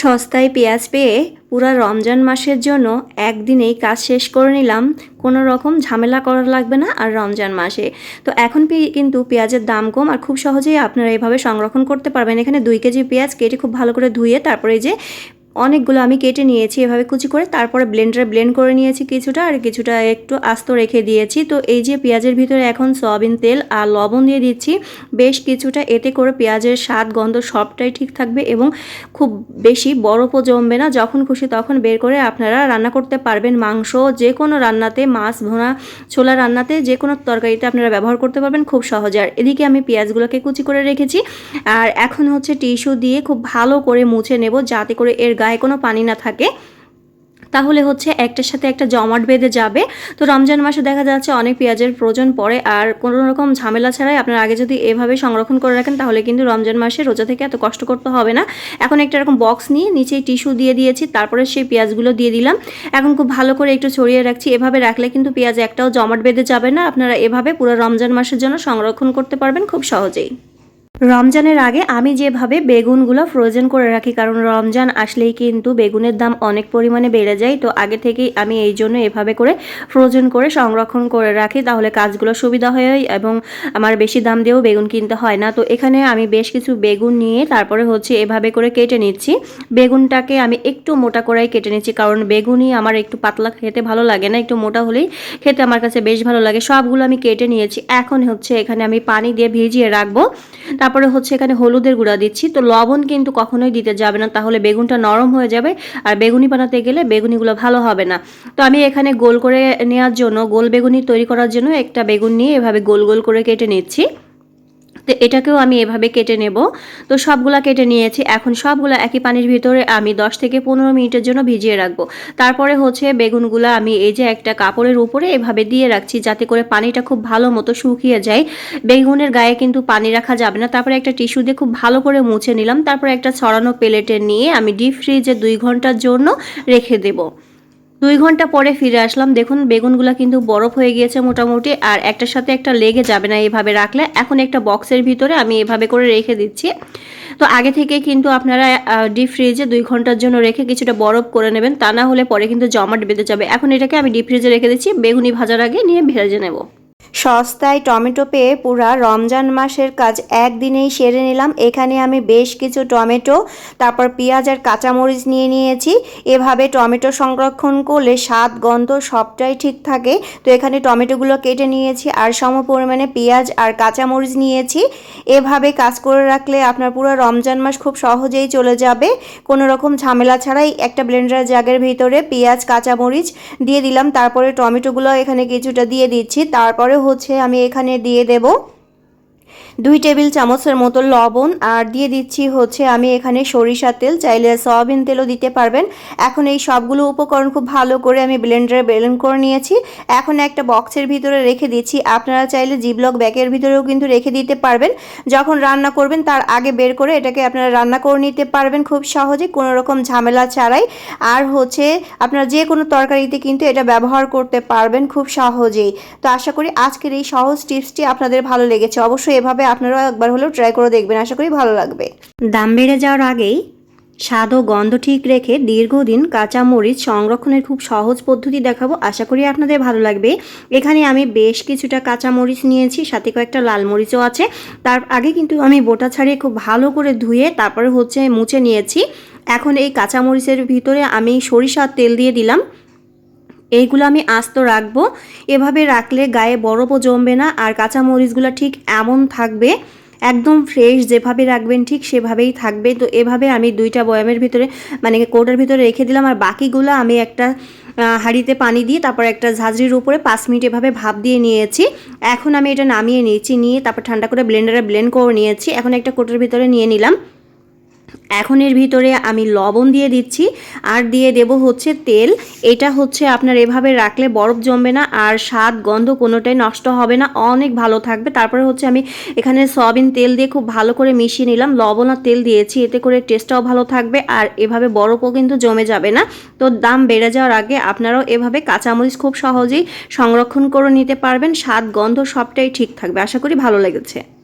সস্তায় পেঁয়াজ পেয়ে পুরো রমজান মাসের জন্য একদিনেই কাজ শেষ করে নিলাম। কোনো রকম ঝামেলা করা লাগবে না আর রমজান মাসে। তো এখন কিন্তু পেঁয়াজের দাম কম আর খুব সহজেই আপনারা এভাবে সংরক্ষণ করতে পারবেন। এখানে দুই কেজি পেঁয়াজ কেটে খুব ভালো করে ধুয়ে তারপরে যে অনেকগুলো আমি কেটে নিয়েছি এভাবে কুচি করে, তারপরে ব্লেন্ডারে ব্লেন্ড করে নিয়েছি কিছুটা আর কিছুটা একটু আস্ত রেখে দিয়েছি। তো এই যে পেঁয়াজের ভিতরে এখন সয়াবিন তেল আর লবণ দিয়ে দিচ্ছি, বেশ কিছুটা এতে করে পেঁয়াজের স্বাদ, গন্ধ সবটাই ঠিক থাকবে এবং খুব বেশি বরফও জমবে না। যখন খুশি তখন বের করে আপনারা রান্না করতে পারবেন। মাংস যে কোনো রান্নাতে, মাছ ভোনা ছোলা রান্নাতে যে কোনো তরকারিতে আপনারা ব্যবহার করতে পারবেন খুব সহজে। আর এদিকে আমি পেঁয়াজগুলোকে কুচি করে রেখেছি। আর এখন হচ্ছে টিস্যু দিয়ে খুব ভালো করে মুছে নেব, যাতে করে এর গায়ে কোনো পানি না থাকে, তাহলে হচ্ছে একটার সাথে একটা জমাট বেঁধে যাবে। তো রমজান মাসে দেখা যাচ্ছে অনেক পেঁয়াজের প্রয়োজন পড়ে, আর কোনো রকম ঝামেলা ছাড়াই আপনার আগে যদি এভাবে সংরক্ষণ করে রাখেন, তাহলে কিন্তু রমজান মাসে রোজা থেকে এত কষ্ট করতে হবে না। এখন একটা এরকম বক্স নিয়ে নিচেই টিস্যু দিয়ে দিয়েছি, তারপরে সেই পেঁয়াজগুলো দিয়ে দিলাম। এখন খুব ভালো করে একটু ছড়িয়ে রাখছি, এভাবে রাখলে কিন্তু পেঁয়াজ একটাও জমাট বেঁধে যাবে না। আপনারা এভাবে পুরো রমজান মাসের জন্য সংরক্ষণ করতে পারবেন খুব সহজেই। রমজানের আগে আমি যেভাবে বেগুনগুলো ফ্রোজেন করে রাখি, কারণ রমজান আসলেই কিন্তু বেগুনের দাম অনেক পরিমাণে বেড়ে যায়, তো আগে থেকেই আমি এই জন্য এভাবে করে ফ্রোজেন করে সংরক্ষণ করে রাখি, তাহলে কাজগুলো সুবিধা হয় এবং আমার বেশি দাম দিয়েও বেগুন কিনতে হয় না। তো এখানে আমি বেশ কিছু বেগুন নিয়ে তারপরে হচ্ছে এভাবে করে কেটে নিচ্ছি। বেগুনটাকে আমি একটু মোটা করেই কেটে নিচ্ছি, কারণ বেগুনই আমার একটু পাতলা খেতে ভালো লাগে না, একটু মোটা হলেই খেতে আমার কাছে বেশ ভালো লাগে। সবগুলো আমি কেটে নিয়েছি, এখন হচ্ছে এখানে আমি পানি দিয়ে ভিজিয়ে রাখব। তারপরে হচ্ছে এখানে হলুদের গুঁড়া দিচ্ছি। তো লবণ কিন্তু কখনোই দিতে যাবে না, তাহলে বেগুনটা নরম হয়ে যাবে আর বেগুনি বানাতে গেলে বেগুনিগুলো ভালো হবে না। তো আমি এখানে গোল করে নেওয়ার জন্য, গোল বেগুনি তৈরি করার জন্য একটা বেগুন নিয়ে এভাবে গোল গোল করে কেটে নিচ্ছি। তো এটাকেও আমি এভাবে কেটে নেব। তো সবগুলা কেটে নিয়েছি। এখন সবগুলা একই পানির ভিতরে আমি 10 থেকে পনেরো মিনিটের জন্য ভিজিয়ে রাখব। তারপরে হচ্ছে বেগুনগুলা আমি এই যে একটা কাপড়ের উপরে এভাবে দিয়ে রাখছি যাতে করে পানিটা খুব ভালো মতো শুকিয়ে যায়। বেগুনের গায়ে কিন্তু পানি রাখা যাবে না। তারপরে একটা টিস্যু দিয়ে খুব ভালো করে মুছে নিলাম। তারপরে একটা ছড়ানো প্লেটে নিয়ে আমি ডিপ ফ্রিজে দুই ঘণ্টার জন্য রেখে দেবো। দুই ঘণ্টা পরে ফিরে আসলাম। দেখুন, বেগুনগুলো কিন্তু বরফ হয়ে গিয়েছে মোটামুটি, আর একটার সাথে একটা লেগে যাবে না এভাবে রাখলে। এখন একটা বক্সের ভিতরে আমি এভাবে করে রেখে দিচ্ছি। তো আগে থেকে কিন্তু আপনারা ডিপ ফ্রিজে দুই ঘণ্টার জন্য রেখে কিছুটা বরফ করে নেবেন। তা না হলে পরে কিন্তু জমাট বেঁধে যাবে। এখন এটাকে আমি ডিপ ফ্রিজে রেখে দিচ্ছি। বেগুনি ভাজার আগে নিয়ে ভেজে নেব। সস্তায় টমেটো পেয়ে পুরা রমজান মাসের কাজ একদিনেই সেরে নিলাম। এখানে আমি বেশ কিছু টমেটো, তারপর পেঁয়াজ আর কাঁচামরিচ নিয়ে নিয়েছি। এভাবে টমেটো সংরক্ষণ করলে স্বাদ, গন্ধ সবটাই ঠিক থাকে। তো এখানে টমেটোগুলো কেটে নিয়েছি আর সম পরিমাণে পেঁয়াজ আর কাঁচামরিচ নিয়েছি। এভাবে কাজ করে রাখলে আপনার পুরো রমজান মাস খুব সহজেই চলে যাবে। কোনো রকম ঝামেলা ছাড়াই একটা ব্লেন্ডার জাগের ভিতরে পেঁয়াজ, কাঁচামরিচ দিয়ে দিলাম। তারপরে টমেটোগুলো এখানে কিছুটা দিয়ে দিচ্ছি। তারপরে হচ্ছে আমি এখানে দিয়ে দেব। দুই টেবিল চামচের মতো লবণ আর দিয়ে দিচ্ছি হচ্ছে আমি এখানে সরিষার তেল। চাইলে সয়াবিন তেলও দিতে পারবেন। এখন এই সবগুলো উপকরণ খুব ভালো করে আমি ব্লেন্ডারে ব্লেন্ড করে নিয়েছি। এখন একটা বক্সের ভিতরে রেখে দিচ্ছি। আপনারা চাইলে জিবলক ব্যাগের ভিতরেও কিন্তু রেখে দিতে পারবেন। যখন রান্না করবেন তার আগে বের করে এটাকে আপনারা রান্না করে নিতে পারবেন খুব সহজে, কোনো রকম ঝামেলা ছাড়াই। আর হচ্ছে আপনারা যে কোনো তরকারিতে কিন্তু এটা ব্যবহার করতে পারবেন খুব সহজেই। তো আশা করি আজকের এই সহজ টিপসটি আপনাদের ভালো লেগেছে। অবশ্যই এভাবে আপনারাও একবার হলেও ট্রাই করে দেখবেন, আশা করি ভালো লাগবে। দাম বেড়ে যাওয়ার আগেই স্বাদ ও গন্ধ ঠিক রেখে দীর্ঘদিন কাঁচা মরিচ সংরক্ষণের খুব সহজ পদ্ধতি দেখাবো, আশা করি আপনাদের ভালো লাগবে। এখানে আমি বেশ কিছুটা কাঁচা মরিচ নিয়েছি, সাথে কয়েকটা লাল মরিচও আছে। তার আগে কিন্তু আমি বোটা ছাড়িয়ে খুব ভালো করে ধুয়ে তারপরে হচ্ছে মুছে নিয়েছি। এখন এই কাঁচা মরিচের ভিতরে আমি সরিষার তেল দিয়ে দিলাম। এইগুলো আমি আস্ত রাখব। এভাবে রাখলে গায়ে বরফও জমবে না আর কাঁচা মরিচগুলো ঠিক এমন থাকবে, একদম ফ্রেশ যেভাবে রাখবেন ঠিক সেভাবেই থাকবে। তো এভাবে আমি দুইটা বয়ামের ভিতরে মানে কোটার ভিতরে রেখে দিলাম আর বাকিগুলো আমি একটা হাঁড়িতে পানি দিয়ে তারপর একটা ঝাঁঝরির উপরে পাঁচ মিনিট এভাবে ভাপ দিয়ে নিয়েছি। এখন আমি এটা নামিয়ে নিয়েছি, নিয়ে তারপর ঠান্ডা করে ব্লেন্ডারে ব্লেন্ড করে নিয়েছি। এখন একটা কোটার ভিতরে নিয়ে নিলাম। এখন এর ভিতরে আমি লবণ দিয়ে দিচ্ছি, আর দিয়ে দেব হচ্ছে তেল। এটা হচ্ছে আপনার এভাবে রাখলে বরফ জমবে না, আর স্বাদ, গন্ধ কোনোটাই নষ্ট হবে না। অনেক ভালো থাকবে। তারপরে হচ্ছে আমি এখানে সয়াবিন তেল দিয়ে খুব ভালো করে মিশিয়ে নিলাম। লবণ আর তেল দিয়েছি, এতে করে টেস্টটাও ভালো থাকবে, আর এভাবে বরফও কিন্তু জমে যাবে না। তো দাম বেড়ে যাওয়ার আগে আপনারাও এভাবে কাঁচামরিচ খুব সহজেই সংরক্ষণ করে নিতে পারবেন। স্বাদ, গন্ধ সবটাই ঠিক থাকবে। আশা করি ভালো লেগেছে।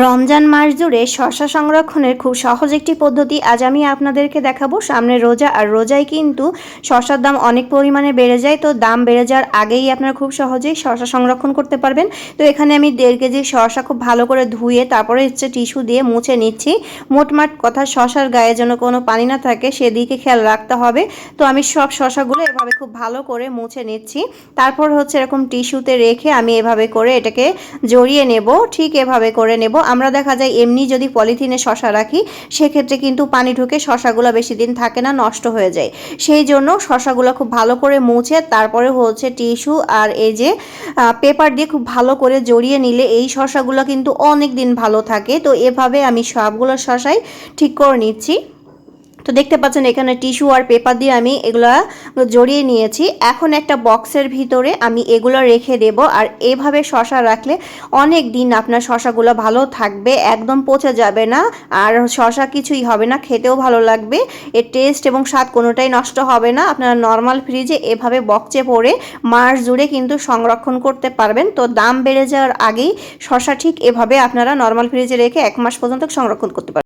রমজান মাস জুড়ে শশা সংরক্ষণের খুব সহজ একটি পদ্ধতি আজ আমি আপনাদেরকে দেখাবো। সামনে রোজা, আর রোজায় কিন্তু শশার দাম অনেক পরিমাণে বেড়ে যায়, তো দাম বেড়ে যাওয়ার আগেই আপনারা খুব সহজেই শশা সংরক্ষণ করতে পারবেন। তো এখানে আমি দেড় কেজি শশা খুব ভালো করে ধুয়ে তারপরে হচ্ছে টিস্যু দিয়ে মুছে নিচ্ছি। মোটমাট কথা শশার গায়ে যেন কোনো পানি না থাকে, সেদিকে খেয়াল রাখতে হবে। তো আমি সব শশাগুলো এভাবে খুব ভালো করে মুছে নিচ্ছি। তারপর হচ্ছে এরকম টিস্যুতে রেখে আমি এভাবে করে এটাকে জড়িয়ে নেব, ঠিক এভাবে করে নেব। আমরা দেখা যায় এমনি যদি পলিথিনে শশা রাখি, সেক্ষেত্রে কিন্তু পানি ঢুকে শশাগুলো বেশি দিন থাকে না, নষ্ট হয়ে যায়। সেই জন্য শশাগুলো খুব ভালো করে মুছে, তারপরে হচ্ছে টিস্যু আর এই যে পেপার দিয়ে খুব ভালো করে জড়িয়ে নিলে এই শশাগুলো কিন্তু অনেক দিন ভালো থাকে। তো এভাবে আমি সবগুলো শশাই ঠিক করে নিচ্ছি। তো দেখতে পাচ্ছেন এখানে টিস্যু আর পেপার দিয়ে আমি এগুলা জড়িয়ে নিয়েছি। এখন একটা বক্সের ভিতরে আমি এগুলো রেখে দেব আর এভাবে শশা রাখলে অনেক দিন আপনার শশাগুলো ভালো থাকবে, একদম পচে যাবে না আর শশা কিছুই হবে না, খেতেও ভালো লাগবে। এর টেস্ট এবং স্বাদ কোনোটাই নষ্ট হবে না। আপনারা নর্মাল ফ্রিজে এভাবে বক্সে পরে মাস জুড়ে কিন্তু সংরক্ষণ করতে পারবেন। তো দাম বেড়ে যাওয়ার আগেই শশা ঠিক এভাবে আপনারা নর্মাল ফ্রিজে রেখে এক মাস পর্যন্ত সংরক্ষণ করতে পারবেন।